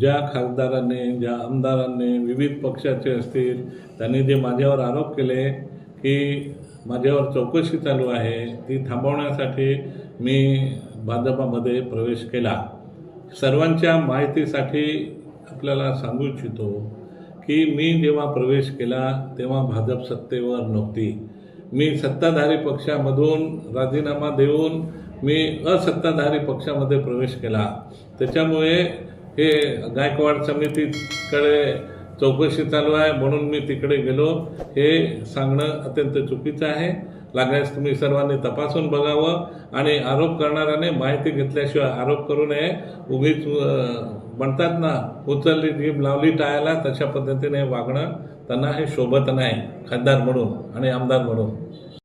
ज्या खासदारांनी ज्या आमदारांनी विविध पक्षाचे असतील त्यांनी जे माझ्यावर आरोप केले की माझ्यावर चौकशी चालू आहे ती थांबवण्यासाठी मी भाजपामध्ये प्रवेश केला. सर्वांच्या माहितीसाठी आपल्याला सांगू इच्छितो की मी जेव्हा प्रवेश केला तेव्हा भाजप सत्तेवर नव्हती. मी सत्ताधारी पक्षामधून राजीनामा देऊन मी असत्ताधारी पक्षामध्ये प्रवेश केला. त्याच्यामुळे हे गायकवाड समितीकडे चौकशी चालू आहे म्हणून मी तिकडे गेलो. हे सांगणं अत्यंत चुकीचं आहे. लागल्यास तुम्ही सर्वांनी तपासून बघावं आणि आरोप करणाऱ्याने माहिती घेतल्याशिवाय आरोप करू नये. उगीच म्हणतात ना उचलली जीभ लावली टाळायला तशा पद्धतीने वागणं त्यांना हे शोभत नाही खासदार म्हणून आणि आमदार म्हणून.